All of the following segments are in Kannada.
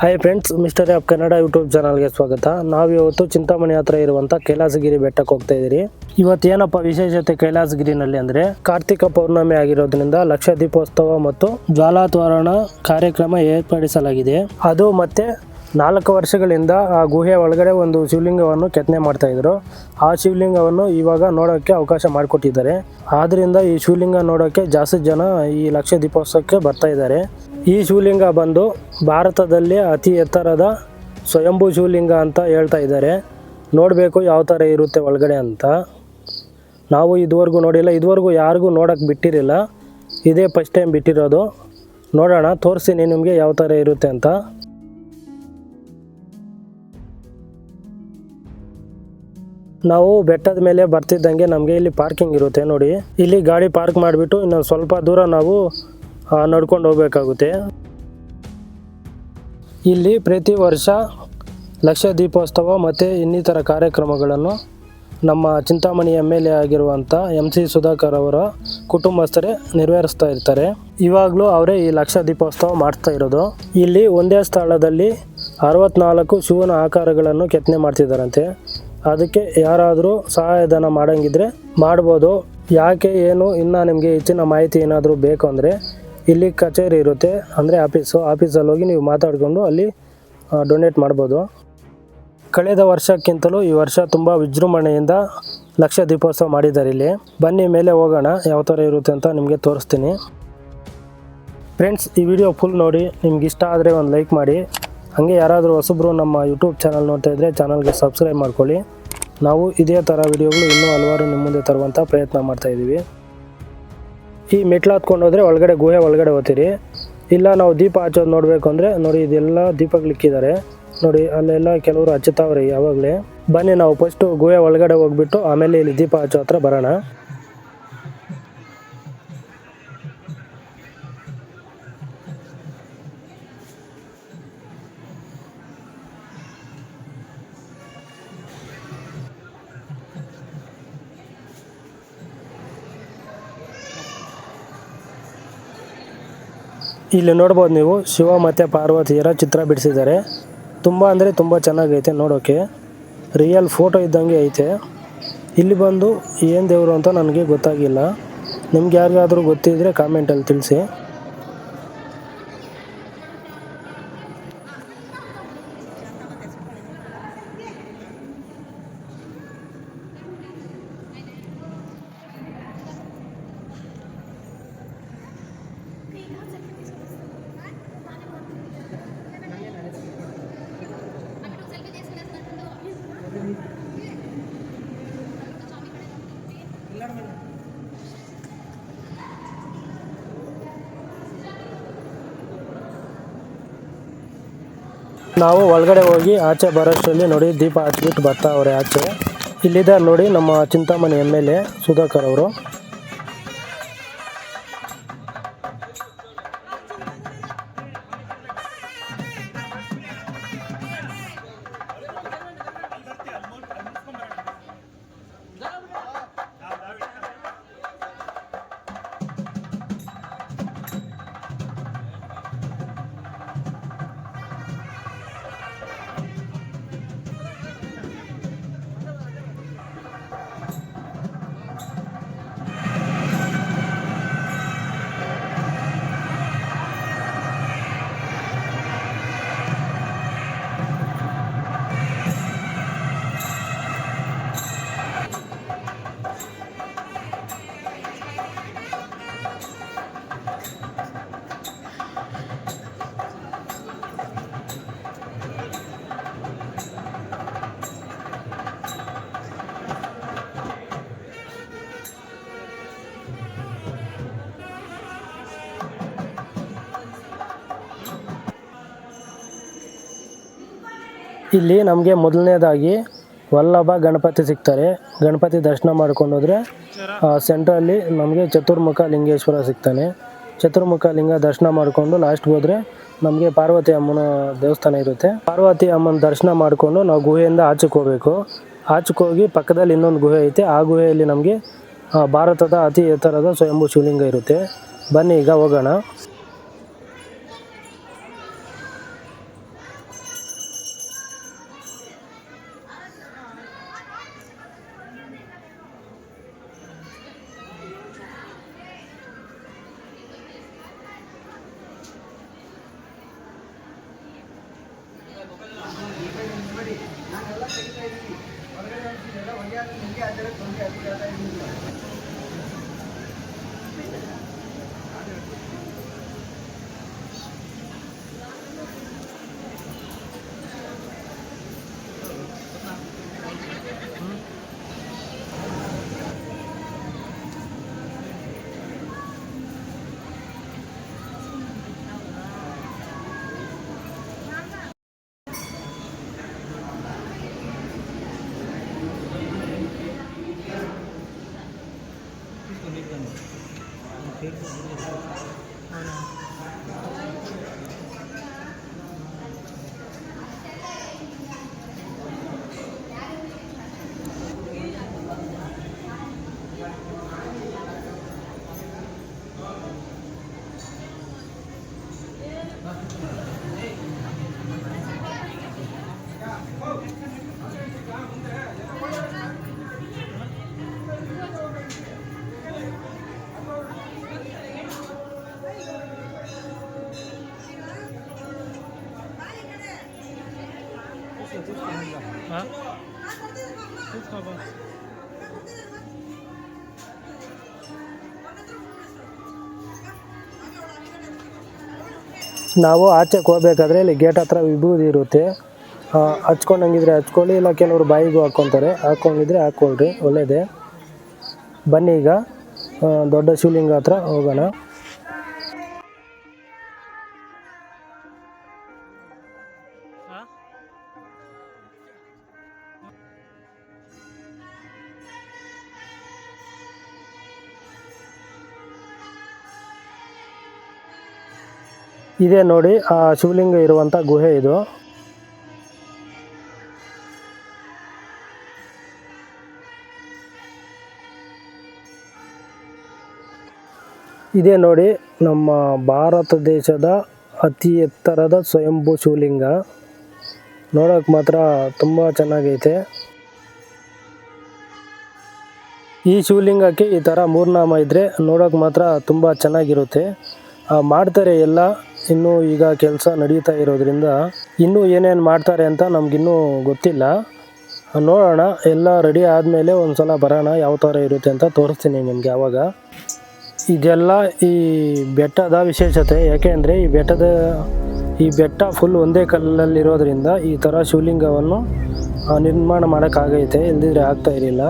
Hi friends mister of Kannada YouTube ಚಾನಲ್ಗೆ ಸ್ವಾಗತ. ನಾವು ಇವತ್ತು ಚಿಂತಾಮಣಿ ಹತ್ರ ಇರುವಂಥ ಕೈಲಾಸಗಿರಿ ಬೆಟ್ಟಕ್ಕೆ ಹೋಗ್ತಾ ಇದ್ದೀರಿ. ಇವತ್ತು ಏನಪ್ಪ ವಿಶೇಷತೆ ಕೈಲಾಸಗಿರಿನಲ್ಲಿ ಅಂದರೆ ಕಾರ್ತಿಕ ಪೌರ್ಣಮಿ ಆಗಿರೋದ್ರಿಂದ ಲಕ್ಷ ದೀಪೋತ್ಸವ ಮತ್ತು ಜ್ವಾಲಾತ್ವರಣ ಕಾರ್ಯಕ್ರಮ ಏರ್ಪಡಿಸಲಾಗಿದೆ. ಅದು ಮತ್ತೆ ನಾಲ್ಕು ವರ್ಷಗಳಿಂದ, ಆ, ಗುಹೆಯ ಒಳಗಡೆ ಒಂದು ಶಿವಲಿಂಗವನ್ನು ಕೆತ್ತನೆ ಮಾಡ್ತಾ ಇದ್ರು. ಆ ಶಿವಲಿಂಗವನ್ನು ಇವಾಗ ನೋಡೋಕ್ಕೆ ಅವಕಾಶ ಮಾಡಿಕೊಟ್ಟಿದ್ದಾರೆ. ಆದ್ದರಿಂದ ಈ ಶಿವಲಿಂಗ ನೋಡೋಕ್ಕೆ ಜಾಸ್ತಿ ಜನ ಈ ಲಕ್ಷ ದೀಪೋತ್ಸವಕ್ಕೆ ಬರ್ತಾ ಇದ್ದಾರೆ. ಈ ಶಿವಲಿಂಗ ಬಂದು ಭಾರತದಲ್ಲಿ ಅತಿ ಎತ್ತರದ ಸ್ವಯಂಭೂ ಶಿವಲಿಂಗ ಅಂತ ಹೇಳ್ತಾ ಇದ್ದಾರೆ. ನೋಡಬೇಕು ಯಾವ ಥರ ಇರುತ್ತೆ ಒಳಗಡೆ ಅಂತ. ನಾವು ಇದುವರೆಗೂ ನೋಡಿಲ್ಲ. ಇದುವರೆಗೂ ಯಾರಿಗೂ ನೋಡೋಕ್ಕೆ ಬಿಟ್ಟಿರಲಿಲ್ಲ. ಇದೇ ಫಸ್ಟ್ ಟೈಮ್ ಬಿಟ್ಟಿರೋದು. ನೋಡೋಣ, ತೋರಿಸ್ತೀನಿ ನಿಮಗೆ ಯಾವ ಥರ ಇರುತ್ತೆ ಅಂತ. ನಾವು ಬೆಟ್ಟದ ಮೇಲೆ ಬರ್ತಿದ್ದಂಗೆ ನಮಗೆ ಇಲ್ಲಿ ಪಾರ್ಕಿಂಗ್ ಇರುತ್ತೆ ನೋಡಿ. ಇಲ್ಲಿ ಗಾಡಿ ಪಾರ್ಕ್ ಮಾಡಿಬಿಟ್ಟು ಇನ್ನು ಸ್ವಲ್ಪ ದೂರ ನಾವು ನಡ್ಕೊಂಡು ಹೋಗಬೇಕಾಗುತ್ತೆ. ಇಲ್ಲಿ ಪ್ರತಿ ವರ್ಷ ಲಕ್ಷ ದೀಪೋತ್ಸವ ಮತ್ತು ಇನ್ನಿತರ ಕಾರ್ಯಕ್ರಮಗಳನ್ನು ನಮ್ಮ ಚಿಂತಾಮಣಿ ಎಂ ಎಲ್ ಎ ಆಗಿರುವಂಥ ಎಂ ಸಿ ಸುಧಾಕರ್ ಅವರ ಕುಟುಂಬಸ್ಥರೇ ನೆರವೇರಿಸ್ತಾ ಇರ್ತಾರೆ. ಇವಾಗಲೂ ಅವರೇ ಈ ಲಕ್ಷ ದೀಪೋತ್ಸವ ಮಾಡ್ತಾ ಇರೋದು. ಇಲ್ಲಿ ಒಂದೇ ಸ್ಥಳದಲ್ಲಿ ಅರವತ್ನಾಲ್ಕು ಶಿವನ ಆಕಾರಗಳನ್ನು ಕೆತ್ತನೆ ಮಾಡ್ತಿದ್ದಾರಂತೆ. ಅದಕ್ಕೆ ಯಾರಾದರೂ ಸಹಾಯಧನ ಮಾಡಂಗಿದ್ರೆ ಮಾಡ್ಬೋದು. ಯಾಕೆ ಏನು, ಇನ್ನೂ ನಿಮಗೆ ಹೆಚ್ಚಿನ ಮಾಹಿತಿ ಏನಾದರೂ ಬೇಕು ಅಂದರೆ ಇಲ್ಲಿ ಕಚೇರಿ ಇರುತ್ತೆ. ಅಂದರೆ ಆಫೀಸು, ಆಫೀಸಲ್ಲಿ ಹೋಗಿ ನೀವು ಮಾತಾಡಿಕೊಂಡು ಅಲ್ಲಿ ಡೊನೇಟ್ ಮಾಡ್ಬೋದು. ಕಳೆದ ವರ್ಷಕ್ಕಿಂತಲೂ ಈ ವರ್ಷ ತುಂಬ ವಿಜೃಂಭಣೆಯಿಂದ ಲಕ್ಷ ದೀಪೋತ್ಸವ ಮಾಡಿದ್ದಾರೆ ಇಲ್ಲಿ. ಬನ್ನಿ, ಮೇಲೆ ಹೋಗೋಣ, ಯಾವ ಥರ ಇರುತ್ತೆ ಅಂತ ನಿಮಗೆ ತೋರಿಸ್ತೀನಿ. ಫ್ರೆಂಡ್ಸ್ ಈ ವಿಡಿಯೋ ಫುಲ್ ನೋಡಿ. ನಿಮ್ಗೆ ಇಷ್ಟ ಆದರೆ ಒಂದು ಲೈಕ್ ಮಾಡಿ. ಹಾಗೆ ಯಾರಾದರೂ ಹೊಸಬ್ರು ನಮ್ಮ ಯೂಟ್ಯೂಬ್ ಚಾನಲ್ ನೋಡ್ತಾ ಇದ್ದರೆ ಚಾನಲ್ಗೆ ಸಬ್ಸ್ಕ್ರೈಬ್ ಮಾಡ್ಕೊಳ್ಳಿ. ನಾವು ಇದೇ ಥರ ವಿಡಿಯೋಗಳು ಇನ್ನೂ ಹಲವಾರು ನಿಮ್ಮ ಮುಂದೆ ತರುವಂಥ ಪ್ರಯತ್ನ ಮಾಡ್ತಾ ಇದ್ದೀವಿ. ಈ ಮೆಟ್ಲು ಹತ್ಕೊಂಡು ಹೋದರೆ ಒಳಗಡೆ ಗುಹೆ ಒಳಗಡೆ ಹೋಗ್ತೀರಿ. ಇಲ್ಲ ನಾವು ದೀಪ ಹಚ್ಚೋದು ನೋಡಬೇಕು ಅಂದರೆ ನೋಡಿ ಇದೆಲ್ಲ ದೀಪಗಳಿಕ್ಕಿದ್ದಾರೆ. ನೋಡಿ ಅಲ್ಲೆಲ್ಲ ಕೆಲವರು ಹಚ್ಚುತ್ತಾವ್ರಿ ಯಾವಾಗಲೇ. ಬನ್ನಿ ನಾವು ಫಸ್ಟು ಗುಹೆ ಒಳಗಡೆ ಹೋಗ್ಬಿಟ್ಟು ಆಮೇಲೆ ಇಲ್ಲಿ ದೀಪ ಹಚ್ಚೋ ಹತ್ರ ಬರೋಣ. ಇಲ್ಲಿ ನೋಡ್ಬೋದು ನೀವು ಶಿವ ಮತ್ತು ಪಾರ್ವತಿಯರ ಚಿತ್ರ ಬಿಡಿಸಿದ್ದಾರೆ. ತುಂಬ ಅಂದರೆ ತುಂಬ ಚೆನ್ನಾಗೈತೆ ನೋಡೋಕ್ಕೆ ರಿಯಲ್ ಫೋಟೋ ಇದ್ದಂಗೆ ಐತೆ. ಇಲ್ಲಿ ಬಂದು ಏನು ದೇವರು ಅಂತ ನನಗೆ ಗೊತ್ತಾಗಿಲ್ಲ. ನಿಮ್ಗೆ ಯಾರಿಗಾದರೂ ಗೊತ್ತಿದ್ದರೆ ಕಾಮೆಂಟಲ್ಲಿ ತಿಳಿಸಿ. ನಾವು ಒಳಗಡೆ ಹೋಗಿ ಆಚೆ ಬರೋಷ್ಟರಲ್ಲಿ ನೋಡಿ ದೀಪ ಹಚ್ಬಿಟ್ಟು ಬರ್ತಾವ್ರೆ ಆಚೆ. ಇಲ್ಲಿದ್ದಾರೆ ನೋಡಿ ನಮ್ಮ Chintamani M L A Sudhakar ಅವರು. ಇಲ್ಲಿ ನಮಗೆ ಮೊದಲನೇದಾಗಿ ವಲ್ಲಭ ಗಣಪತಿ ಸಿಗ್ತಾರೆ. ಗಣಪತಿ ದರ್ಶನ ಮಾಡ್ಕೊಂಡು ಹೋದರೆ ಸೆಂಟ್ರಲ್ಲಿ ನಮಗೆ ಚತುರ್ಮುಖ ಲಿಂಗೇಶ್ವರ ಸಿಗ್ತಾನೆ. ಚತುರ್ಮುಖ ಲಿಂಗ ದರ್ಶನ ಮಾಡಿಕೊಂಡು ಲಾಸ್ಟ್ಗೆ ಹೋದರೆ ನಮಗೆ ಪಾರ್ವತಿ ಅಮ್ಮನ ದೇವಸ್ಥಾನ ಇರುತ್ತೆ. ಪಾರ್ವತಿ ಅಮ್ಮನ ದರ್ಶನ ಮಾಡಿಕೊಂಡು ನಾವು ಗುಹೆಯಿಂದ ಆಚೆಗೆ ಹೋಗಬೇಕು. ಆಚೆಗೆ ಹೋಗಿ ಪಕ್ಕದಲ್ಲಿ ಇನ್ನೊಂದು ಗುಹೆ ಐತೆ. ಆ ಗುಹೆಯಲ್ಲಿ ನಮಗೆ ಭಾರತದ ಅತಿ ಎತ್ತರದ ಸ್ವಯಂಭೂ ಶಿವಲಿಂಗ ಇರುತ್ತೆ. ಬನ್ನಿ ಈಗ ಹೋಗೋಣ. ನಾವು ಆಚೆಗೆ ಹೋಗ್ಬೇಕಾದ್ರೆ ಇಲ್ಲಿ ಗೇಟ್ ಹತ್ರ ವಿಭೂತಿ ಇರುತ್ತೆ. ಹಚ್ಕೊಂಡಂಗಿದ್ರೆ ಹಚ್ಕೊಳ್ಳಿ, ಇಲ್ಲ ಕೆಲವರು ಬಾಯಿಗೂ ಹಾಕ್ಕೊತಾರೆ. ಹಾಕ್ಕೊಂಡಿದ್ರೆ ಹಾಕ್ಕೊಳ್ರಿ, ಒಳ್ಳೇದೇ. ಬನ್ನಿ ಈಗ ದೊಡ್ಡ ಶಿವಲಿಂಗ ಹತ್ರ ಹೋಗೋಣ. ಇದೇ ನೋಡಿ, ಆ ಶಿವಲಿಂಗ ಇರುವಂಥ ಗುಹೆ ಇದು. ಇದೇ ನೋಡಿ, ನಮ್ಮ ಭಾರತ ದೇಶದ ಅತಿ ಎತ್ತರದ ಸ್ವಯಂಭೂ ಶಿವಲಿಂಗ. ನೋಡೋಕೆ ಮಾತ್ರ ತುಂಬ ಚೆನ್ನಾಗೈತೆ. ಈ ಶಿವಲಿಂಗಕ್ಕೆ ಈ ಥರ ಮೂರ್ನಾಮ ಇದ್ದರೆ ನೋಡೋಕೆ ಮಾತ್ರ ತುಂಬ ಚೆನ್ನಾಗಿರುತ್ತೆ. ಮಾಡ್ತಾರೆ ಎಲ್ಲ ಇನ್ನೂ ಈಗ ಕೆಲಸ ನಡೀತಾ ಇರೋದ್ರಿಂದ ಇನ್ನೂ ಏನೇನು ಮಾಡ್ತಾರೆ ಅಂತ ನಮಗಿನ್ನೂ ಗೊತ್ತಿಲ್ಲ. ನೋಡೋಣ, ಎಲ್ಲ ರೆಡಿ ಆದಮೇಲೆ ಒಂದು ಸಲ ಬರೋಣ ಯಾವ ಥರ ಇರುತ್ತೆ ಅಂತ ತೋರಿಸ್ತೀನಿ ನಿಮಗೆ ಆವಾಗ ಇದೆಲ್ಲ ಈ ಬೆಟ್ಟದ ವಿಶೇಷತೆ, ಯಾಕೆಂದರೆ ಈ ಬೆಟ್ಟದ, ಈ ಬೆಟ್ಟ ಫುಲ್ ಒಂದೇ ಕಲ್ಲಲ್ಲಿರೋದ್ರಿಂದ ಈ ಥರ ಶಿವಲಿಂಗವನ್ನು ನಿರ್ಮಾಣ ಮಾಡೋಕ್ಕಾಗೈತೆ, ಇಲ್ದಿದ್ರೆ ಆಗ್ತಾ ಇರಲಿಲ್ಲ.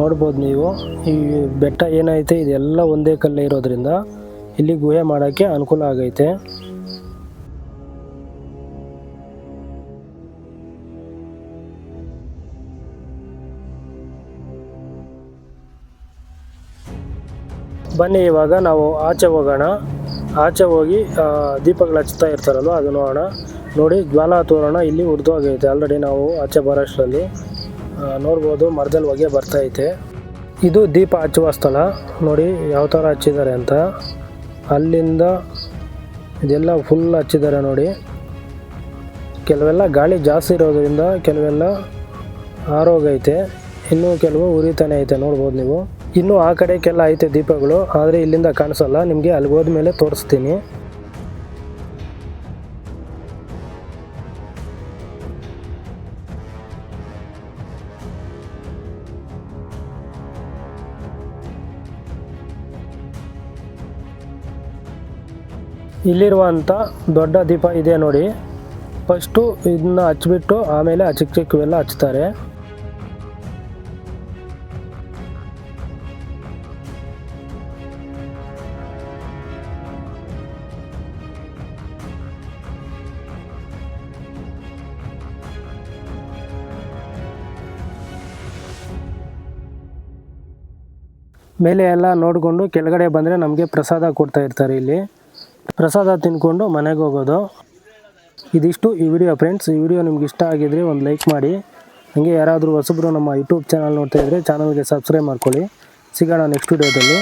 ನೋಡ್ಬೋದು ನೀವು, ಈ ಬೆಟ್ಟ ಏನೈತೆ ಇದೆಲ್ಲ ಒಂದೇ ಕಲ್ಲೇ ಇರೋದ್ರಿಂದ ಇಲ್ಲಿ ಗುಹೆ ಮಾಡೋಕ್ಕೆ ಅನುಕೂಲ ಆಗೈತೆ. ಬನ್ನಿ, ಇವಾಗ ನಾವು ಆಚೆ ಹೋಗೋಣ. ಆಚೆ ಹೋಗಿ ದೀಪಗಳು ಹಚ್ತಾ ಇರ್ತಾರಲ್ವ, ಅದು ನೋಡೋಣ. ನೋಡಿ, ಜ್ವಾಲಾ ತೋರಣ ಇಲ್ಲಿ ಉರ್ದೋಗೈತೆ ಆಲ್ರೆಡಿ ನಾವು ಆಚೆ ಬರೋಷ್ಟರಲ್ಲಿ ನೋಡ್ಬೋದು, ಮರದಲ್ಲಿ ಹೊಗೆ ಬರ್ತಾ ಐತೆ. ಇದು ದೀಪ ಹಚ್ಚುವ ಸ್ಥಳ. ನೋಡಿ, ಯಾವ ಥರ ಹಚ್ಚಿದ್ದಾರೆ ಅಂತ. ಅಲ್ಲಿಂದ ಇದೆಲ್ಲ ಫುಲ್ ಹಚ್ಚಿದ್ದಾರೆ ನೋಡಿ. ಕೆಲವೆಲ್ಲ ಗಾಳಿ ಜಾಸ್ತಿ ಇರೋದ್ರಿಂದ ಕೆಲವೆಲ್ಲ ಆರೋಗ್ಯ ಐತೆ. ಇನ್ನೂ ಕೆಲವು ಉರಿತಾನೆ ಐತೆ, ನೋಡ್ಬೋದು ನೀವು. ಇನ್ನೂ ಆ ಕಡೆಗೆಲ್ಲ ಐತೆ ದೀಪಗಳು, ಆದರೆ ಇಲ್ಲಿಂದ ಕಾಣಿಸಲ್ಲ. ನಿಮಗೆ ಅಲ್ಲಿಗೆ ಹೋದ್ಮೇಲೆ ತೋರಿಸ್ತೀನಿ. ಇಲ್ಲಿರುವಂಥ ದೊಡ್ಡ ದೀಪ ಇದೆ ನೋಡಿ. ಫಸ್ಟು ಇದನ್ನ ಹಚ್ಬಿಟ್ಟು ಆಮೇಲೆ ಆ ಚಿಕ್ಕ ಚಿಕ್ಕವೆಲ್ಲ ಹಚ್ತಾರೆ. ಮೇಲೆ ಎಲ್ಲ ನೋಡಿಕೊಂಡು ಕೆಳಗಡೆ ಬಂದರೆ ನಮಗೆ ಪ್ರಸಾದ ಕೊಡ್ತಾ ಇರ್ತಾರೆ ಇಲ್ಲಿ. ಪ್ರಸಾದ ತಿನ್ಕೊಂಡು ಮನೆಗೆ ಹೋಗೋದು. ಇದಿಷ್ಟು ಈ ವಿಡಿಯೋ ಫ್ರೆಂಡ್ಸ್ ಈ ವಿಡಿಯೋ ನಿಮ್ಗೆ ಇಷ್ಟ ಆಗಿದ್ರೆ ಒಂದು ಲೈಕ್ ಮಾಡಿ. ಹಾಗೆ ಯಾರಾದರೂ ಹೊಸಬ್ರು ನಮ್ಮ ಯೂಟ್ಯೂಬ್ ಚಾನಲ್ ನೋಡ್ತಾ ಚಾನಲ್ಗೆ ಸಬ್ಸ್ಕ್ರೈಬ್ ಮಾಡ್ಕೊಳ್ಳಿ. ಸಿಗೋಣ ನೆಕ್ಸ್ಟ್ ವಿಡಿಯೋದಲ್ಲಿ